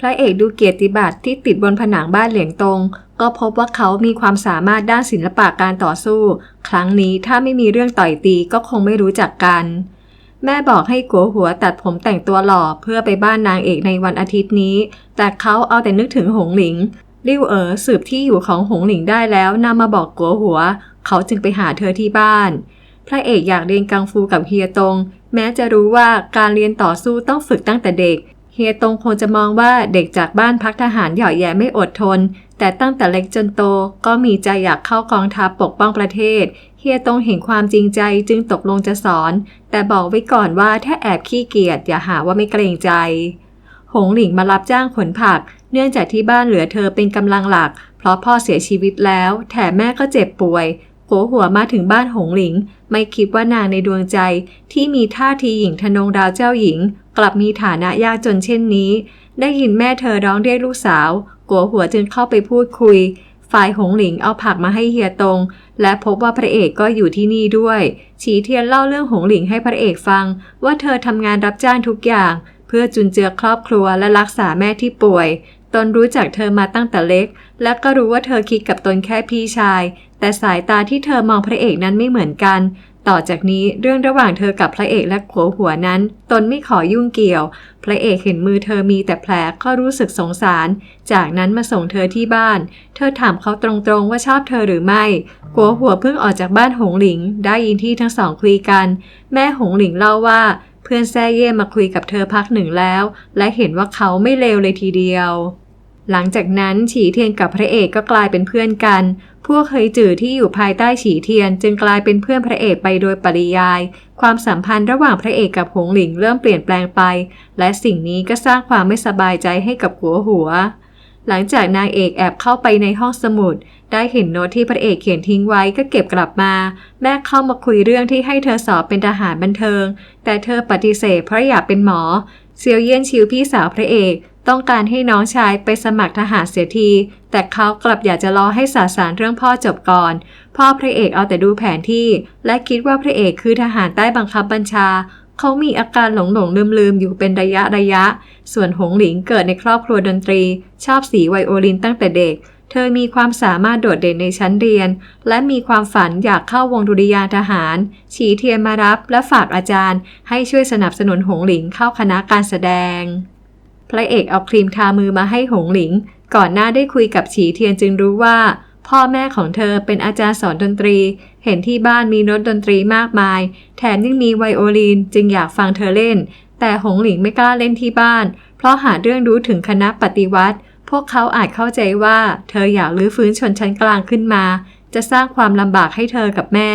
พระเอกดูเกียรติบัตรที่ติดบนผนังบ้านเหลียงตง ก็พบว่าเขามีความสามารถด้านศิลปะการต่อสู้ ครั้งนี้ถ้าไม่มีเรื่องต่อยตีก็คงไม่รู้จักกัน แม่บอกให้กัวหัวตัดผมแต่งตัวหล่อเพื่อไปบ้านนางเอกในวันอาทิตย์นี้ แต่เขาเอาแต่นึกถึงหงหลิงริ้วเอ๋อสืบที่อยู่ของหงหลิงได้แล้วนำมาบอกกัวหัว เขาจึงไปหาเธอที่บ้าน พระเอกอยากเรียนกังฟูกับเฮียตง แม้จะรู้ว่าการเรียนต่อสู้ต้องฝึกตั้งแต่เด็ก ฮียตงคงจะมองว่าเด็กจากบ้านพักทหารหย่อแย่ไม่อดทน แต่ตั้งแต่เล็กจนโตก็มีใจอยากเข้ากองทัพปกป้องประเทศ เฮียตงเห็นความจริงใจจึงตกลงจะสอน แต่บอกไว้ก่อนว่าถ้าแอบขี้เกียจอย่าหาว่าไม่เกรงใจ หงหลิงมารับจ้างขนผัก เนื่องจากที่บ้านเหลือเธอเป็นกำลังหลัก เพราะพ่อเสียชีวิตแล้ว แถมแม่ก็เจ็บป่วย โผหัวมาถึงบ้านหงหลิง ไม่คิดว่านางในดวงใจที่มีท่าทีหญิงทนงดาวเจ้าหญิง กลับมีฐานะยากจนเช่นนี้ ได้ยินแม่เธอร้องเรียกลูกสาวกัวหัวจึงเข้าไปพูดคุย ฝ่ายหงหลิงเอาผักมาให้เฮียตง และพบว่าพระเอกก็อยู่ที่นี่ด้วย ฉีเทียนเล่าเรื่องหงหลิงให้พระเอกฟัง ว่าเธอทำงานรับจ้างทุกอย่าง เพื่อจุนเจือครอบครัวและรักษาแม่ที่ป่วย ตนรู้จักเธอมาตั้งแต่เล็ก และก็รู้ว่าเธอคิดกับตนแค่พี่ชาย แต่สายตาที่เธอมองพระเอกนั้นไม่เหมือนกัน ต่อจากนี้เรื่องระหว่างเธอกับพระเอกและขัวหัวนั้น ตนไม่ขอยุ่งเกี่ยว พระเอกเห็นมือเธอมีแต่แผลก็รู้สึกสงสาร จากนั้นมาส่งเธอที่บ้าน เธอถามเขาตรงๆว่าชอบเธอหรือไม่ขัวหัวเพิ่งออกจากบ้านหงหลิง ได้ยินที่ทั้งสองคุยกัน แม่หงหลิงเล่าว่าเพื่อนแซ่เย่มาคุยกับเธอพักหนึ่งแล้ว และเห็นว่าเขาไม่เลวเลยทีเดียว หลังจากนั้นฉีเทียนกับพระเอกก็กลายเป็นเพื่อนกัน พวกเคยจื่อที่อยู่ภายใต้ฉีเทียน จึงกลายเป็นเพื่อนพระเอกไปโดยปริยาย ความสัมพันธ์ระหว่างพระเอกกับหงหลิงเริ่มเปลี่ยนแปลงไป และสิ่งนี้ก็สร้างความไม่สบายใจให้กับหัวหัว หลังจากนางเอกแอบเข้าไปในห้องสมุด ได้เห็นโน้ตที่พระเอกเขียนทิ้งไว้ก็เก็บกลับมา แม่เข้ามาคุยเรื่องที่ให้เธอสอบเป็นทหารบันเทิง แต่เธอปฏิเสธเพราะอยากเป็นหมอเซียวเยี่ยนชิวพี่สาวพระเอก ต้องการให้น้องชายไปสมัครทหารเสียที แต่เขากลับอยากจะรอให้สาสารเรื่องพ่อจบก่อน พ่อพระเอกเอาแต่ดูแผนที่ และคิดว่าพระเอกคือทหารใต้บังคับบัญชา เขามีอาการหลงหลงลืมลืมอยู่เป็นระยะระยะ ส่วนหงหลิงเกิดในครอบครัวดนตรี ชอบสีไวโอลินตั้งแต่เด็ก เธอมีความสามารถโดดเด่นในชั้นเรียน และมีความฝันอยากเข้าวงดุริยางทหาร ฉีเทียนมารับและฝากอาจารย์ ให้ช่วยสนับสนุนหงหลิงเข้าคณะการแสดง พระเอกเอาครีมทามือมาให้หงหลิง ก่อนหน้าได้คุยกับฉีเทียนจึงรู้ว่า พ่อแม่ของเธอเป็นอาจารย์สอนดนตรี เห็นที่บ้านมีโน้ตดนตรีมากมาย แถมยังมีไวโอลินจึงอยากฟังเธอเล่น แต่หงหลิงไม่กล้าเล่นที่บ้าน เพราะหาเรื่องรู้ถึงคณะปฏิวัติ พวกเขาอาจเข้าใจว่า เธออยากลื้อฟื้นชนชั้นกลางขึ้นมา จะสร้างความลำบากให้เธอกับแม่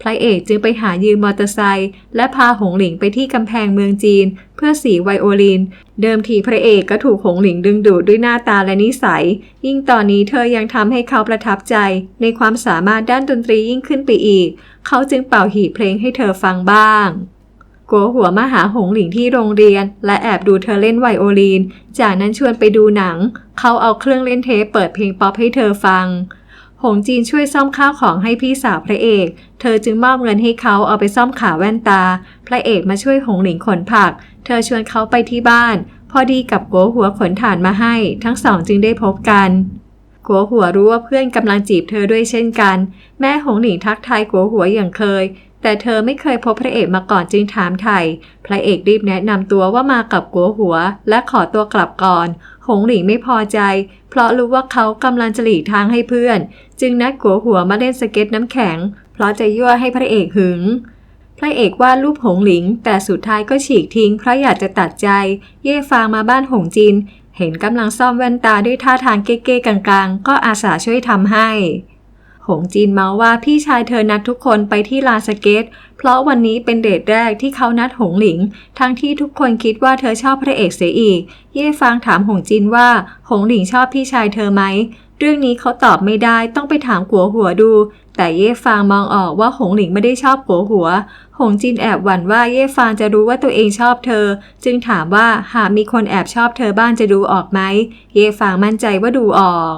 พระเอกจึงไปหายืมมอเตอร์ไซค์และพาหงหลิงไปที่กำแพงเมืองจีน เพื่อสีไวโอลิน เดิมทีพระเอกก็ถูกหงหลิงดึงดูดด้วยหน้าตาและนิสัย ยิ่งตอนนี้เธอยังทำให้เขาประทับใจ ในความสามารถด้านดนตรียิ่งขึ้นไปอีก เขาจึงเป่าหีเพลงให้เธอฟังบ้างกัวหัวมาหาหงหลิงที่โรงเรียน และแอบดูเธอเล่นไวโอลิน จากนั้นชวนไปดูหนัง เขาเอาเครื่องเล่นเทปเปิดเพลงป๊อปให้เธอฟัง หงจีนช่วยซ่อมข้าวของให้พี่สาวพระเอก เธอจึงมอบเงินให้เขาเอาไปซ่อมขาแว่นตา พระเอกมาช่วยหงหลิงขนผัก เธอชวนเขาไปที่บ้าน พอดีกับกัวหัวขนถ่านมาให้ ทั้งสองจึงได้พบกันกัวหัวรู้ว่าเพื่อนกำลังจีบเธอด้วยเช่นกัน แม่หงหลิงทักทายกัวหัวอย่างเคย แต่เธอไม่เคยพบพระเอกมาก่อนจึงถามไถ่พระเอกรีบแนะนำตัวว่ามากับกัวหัว และขอตัวกลับก่อน หงหลิงไม่พอใจ เพราะรู้ว่าเขากำลังจะหลีกทางให้เพื่อน จึงนัดกัวหัวมาเล่นสเก็ตน้ำแข็ง เพราะจะยั่วให้พระเอกหึง พระเอกวาดรูปหงหลิง แต่สุดท้ายก็ฉีกทิ้งเพราะอยากจะตัดใจ เย่ฟางมาบ้านหงจิน เห็นกำลังซ่อมแว่นตาด้วยท่าทางเก้ๆกลางๆ ก็อาสาช่วยทำให้ หงจีนเมาว่าพี่ชายเธอนัดทุกคนไปที่ลาสเกต เพราะวันนี้เป็นเดทแรกที่เขานัดหงหลิง ทั้งที่ทุกคนคิดว่าเธอชอบพระเอกเสียอีก เย่ฟางถามหงจินว่า หงหลิงชอบพี่ชายเธอไหม เรื่องนี้เขาตอบไม่ได้ต้องไปถามกัวหัวดู แต่เย่ฟางมองออกว่าหงหลิงไม่ได้ชอบกัวหัว หงจินแอบหวั่นว่าเย่ฟางจะรู้ว่าตัวเองชอบเธอ จึงถามว่าหากมีคนแอบชอบเธอบ้างจะดูออกไหม เย่ฟางมั่นใจว่าดูออก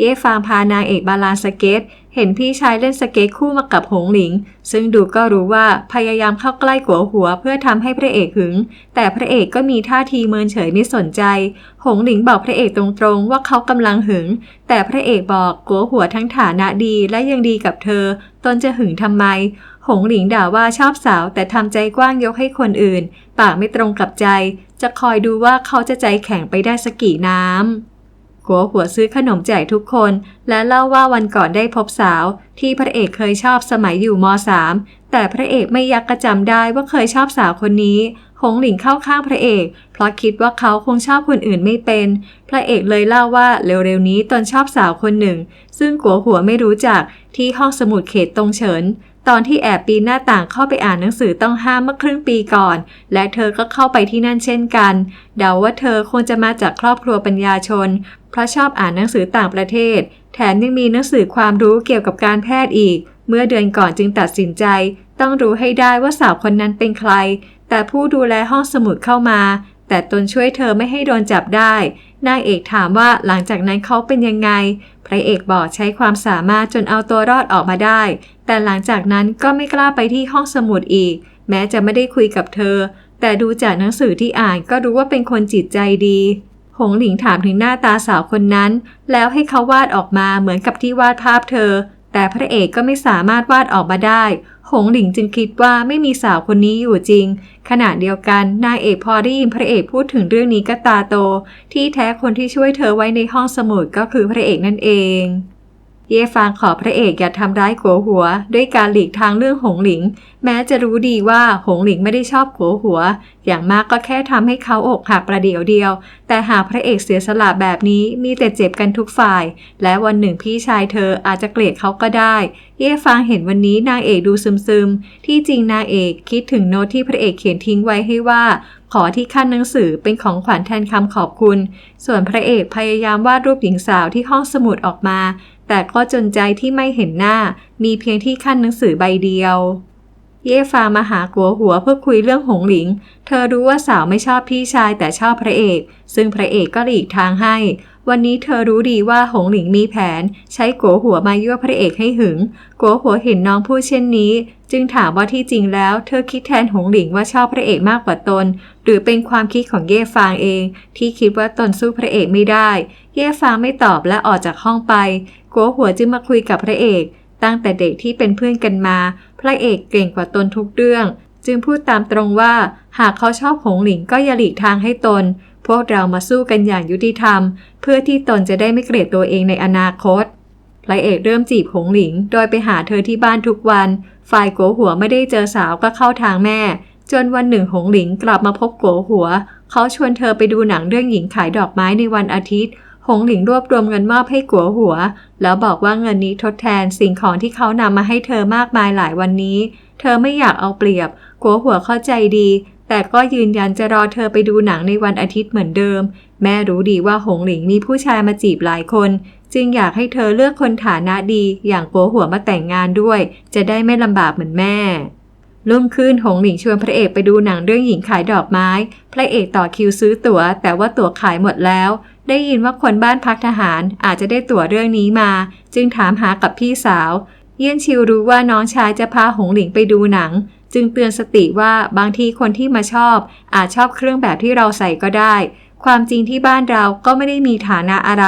เย่ฟางพานางเอกบาลานสเก็ต เห็นพี่ชายเล่นสเก็ตคู่มากับหงหลิง ซึ่งดูก็รู้ว่าพยายามเข้าใกล้กัวหัวเพื่อทำให้พระเอกหึง แต่พระเอกก็มีท่าทีเมินเฉยไม่สนใจ หงหลิงบอกพระเอกตรงๆ ว่าเขากำลังหึง แต่พระเอกบอกกัวหัวทั้งฐานะดีและยังดีกับเธอ ตนจะหึงทำไม หงหลิงด่าว่าชอบสาวแต่ทำใจกว้างยกให้คนอื่น ปากไม่ตรงกับใจ จะคอยดูว่าเขาจะใจแข็งไปได้สักกี่น้ำ กัวหัวซื้อขนมแจกทุกคน และเล่าว่าวันก่อนได้พบสาว ที่พระเอกเคยชอบสมัยอยู่ม .3 แต่พระเอกไม่ยักกระจำได้ว่าเคยชอบสาวคนนี้หงหลิงเข้าข้างพระเอก เพราะคิดว่าเขาคงชอบคนอื่นไม่เป็น พระเอกเลยเล่าว่าเร็วๆนี้ตนชอบสาวคนหนึ่ง ซึ่งกัวหัวไม่รู้จักที่ห้องสมุดเขตตรงเฉิน ตอนที่แอบปีนหน้าต่างเข้าไปอ่านหนังสือต้องห้ามเมื่อครึ่งปีก่อน และเธอก็เข้าไปที่นั่นเช่นกัน เดาว่าเธอคงจะมาจากครอบครัวปัญญาชน เพราะชอบอ่านหนังสือต่างประเทศ แถมยังมีหนังสือความรู้เกี่ยวกับการแพทย์อีก เมื่อเดือนก่อนจึงตัดสินใจ ต้องรู้ให้ได้ว่าสาวคนนั้นเป็นใคร แต่ผู้ดูแลห้องสมุดเข้ามา แต่ตนช่วยเธอไม่ให้โดนจับได้นางเอกถามว่าหลังจากนั้นเขาเป็นยังไง พระเอกบอกใช้ความสามารถจนเอาตัวรอดออกมาได้ แต่หลังจากนั้นก็ไม่กล้าไปที่ห้องสมุดอีก แม้จะไม่ได้คุยกับเธอ แต่ดูจากหนังสือที่อ่านก็รู้ว่าเป็นคนจิตใจดี หงหลิงถามถึงหน้าตาสาวคนนั้น แล้วให้เขาวาดออกมาเหมือนกับที่วาดภาพเธอ แต่พระเอกก็ไม่สามารถวาดออกมาได้ หงหลิงจึงคิดว่าไม่มีสาวคนนี้อยู่จริง ขณะเดียวกันนางเอกพอได้ยินพระเอกพูดถึงเรื่องนี้ก็ตาโต ที่แท้คนที่ช่วยเธอไว้ในห้องสมุดก็คือพระเอกนั่นเอง เย่ฟางขอพระเอกอย่าทำร้ายกัวหัว ด้วยการหลีกทางเรื่องหงหลิง แม้จะรู้ดีว่าหงหลิงไม่ได้ชอบกัวหัว อย่างมากก็แค่ทำให้เขาอกหักประเดี๋ยวเดียว แต่หากพระเอกเสียสละแบบนี้มีแต่เจ็บกันทุกฝ่าย และวันหนึ่งพี่ชายเธออาจจะเกลียดเขาก็ได้ เย่ฟางเห็นวันนี้นางเอกดูซึมๆ ที่จริงนางเอกคิดถึงโน้ตที่พระเอกเขียนทิ้งไว้ให้ว่าขอที่ขั้นหนังสือเป็นของขวัญแทนคำขอบคุณ ส่วนพระเอกพยายามวาดรูปหญิงสาวที่ห้องสมุดออกมา แต่ก็จนใจที่ไม่เห็นหน้า มีเพียงที่ขั้นหนังสือใบเดียว เย่ฟามาหากัวหัวเพื่อคุยเรื่องหงหลิง เธอรู้ว่าสาวไม่ชอบพี่ชายแต่ชอบพระเอก ซึ่งพระเอกก็หลีกทางให้ วันนี้เธอรู้ดีว่าหงหลิงมีแผน ใช้กัวหัวมายั่วพระเอกให้หึงกัวหัวเห็นน้องพูดเช่นนี้ จึงถามว่าที่จริงแล้ว เธอคิดแทนหงหลิงว่าชอบพระเอกมากกว่าตน หรือเป็นความคิดของเย่ฟางเอง ที่คิดว่าตนสู้พระเอกไม่ได้ เย่ฟางไม่ตอบและออกจากห้องไปกัวหัวจึงมาคุยกับพระเอก ตั้งแต่เด็กที่เป็นเพื่อนกันมา พระเอกเก่งกว่าตนทุกเรื่อง จึงพูดตามตรงว่า หากเขาชอบหงหลิงก็อย่าหลีกทางให้ตน พวกเรามาสู้กันอย่างยุติธรรม เพื่อที่ตนจะได้ไม่เกลียดตัวเองในอนาคตพระเอกเริ่มจีบหงหลิง โดยไปหาเธอที่บ้านทุกวัน ฝ่ายโกหัวไม่ได้เจอสาวก็เข้าทางแม่ จนวันหนึ่งหงหลิงกลับมาพบโกหัว เขาชวนเธอไปดูหนังเรื่องหญิงขายดอกไม้ในวันอาทิตย์ หงหลิงรวบรวมเงินมอบให้กัวหัว แล้วบอกว่าเงินนี้ทดแทนสิ่งของที่เขานำมาให้เธอมากมายหลายวันนี้ เธอไม่อยากเอาเปรียบกัวหัวเข้าใจดี แต่ก็ยืนยันจะรอเธอไปดูหนังในวันอาทิตย์เหมือนเดิม แม่รู้ดีว่าหงหลิงมีผู้ชายมาจีบหลายคน จึงอยากให้เธอเลือกคนฐานะดี อย่างโกหัวมาแต่งงานด้วย จะได้ไม่ลำบากเหมือนแม่รุ่งขึ้นหงหลิงชวนพระเอกไปดูหนังเรื่องหญิงขายดอกไม้ พระเอกต่อคิวซื้อตั๋ว แต่ว่าตั๋วขายหมดแล้ว ได้ยินว่าคนบ้านพักทหารอาจจะได้ตั๋วเรื่องนี้มา จึงถามหากับพี่สาว เยี่ยนชิวรู้ว่าน้องชายจะพาหงหลิงไปดูหนัง จึงเตือนสติว่าบางทีคนที่มาชอบ อาจชอบเครื่องแบบที่เราใส่ก็ได้ ความจริงที่บ้านเราก็ไม่ได้มีฐานะอะไร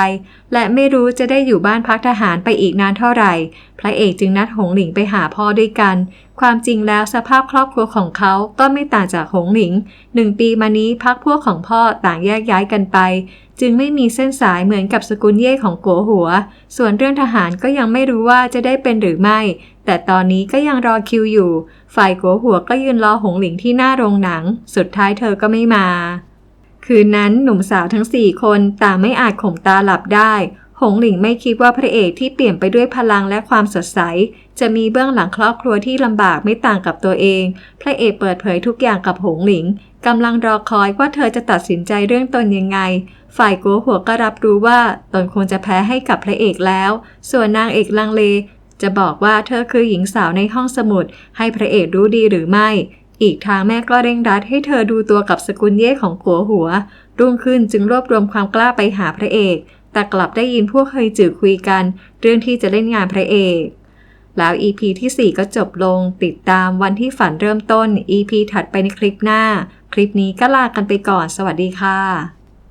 และไม่รู้จะได้อยู่บ้านพักทหารไปอีกนานเท่าไหร่ พระเอกจึงนัดหงหลิงไปหาพ่อด้วยกัน ความจริงแล้วสภาพครอบครัวของเขาก็ไม่ต่างจากหงหลิงหนึ่งปีมานี้พักพวกของพ่อต่างแยกย้ายกันไปจึงไม่มีเส้นสายเหมือนกับสกุลเย่ของโกหัว ส่วนเรื่องทหารก็ยังไม่รู้ว่าจะได้เป็นหรือไม่ แต่ตอนนี้ก็ยังรอคิวอยู่ ฝ่ายโกหัวก็ยืนรอหงหลิงที่หน้าโรงหนัง สุดท้ายเธอก็ไม่มา คืนนั้นหนุ่มสาวทั้งสี่คนต่างไม่อาจข่มตาหลับได้ หงหลิงไม่คิดว่าพระเอกที่เปลี่ยนไปด้วยพลังและความสดใส จะมีเบื้องหลังครอบครัวที่ลำบากไม่ต่างกับตัวเอง พระเอกเปิดเผยทุกอย่างกับหงหลิงกำลังรอคอยว่าเธอจะตัดสินใจเรื่องตนยังไง ฝ่ายโกหัวก็รับรู้ว่าตนคงจะแพ้ให้กับพระเอกแล้ว ส่วนนางเอกลังเล จะบอกว่าเธอคือหญิงสาวในห้องสมุด ให้พระเอกรู้ดีหรือไม่ อีกทางแม่ก็เร่งรัดให้เธอดูตัวกับสกุลเย่ของกัวหัว รุ่งขึ้นจึงรวบรวมความกล้าไปหาพระเอก แต่กลับได้ยินพวกเคยจือคุยกัน เรื่องที่จะเล่นงานพระเอกแล้ว EP ที่ 4 ก็จบลง ติดตามวันที่ฝันเริ่มต้น EP ถัดไปในคลิปหน้า คลิปนี้ก็ลากันไปก่อน สวัสดีค่ะ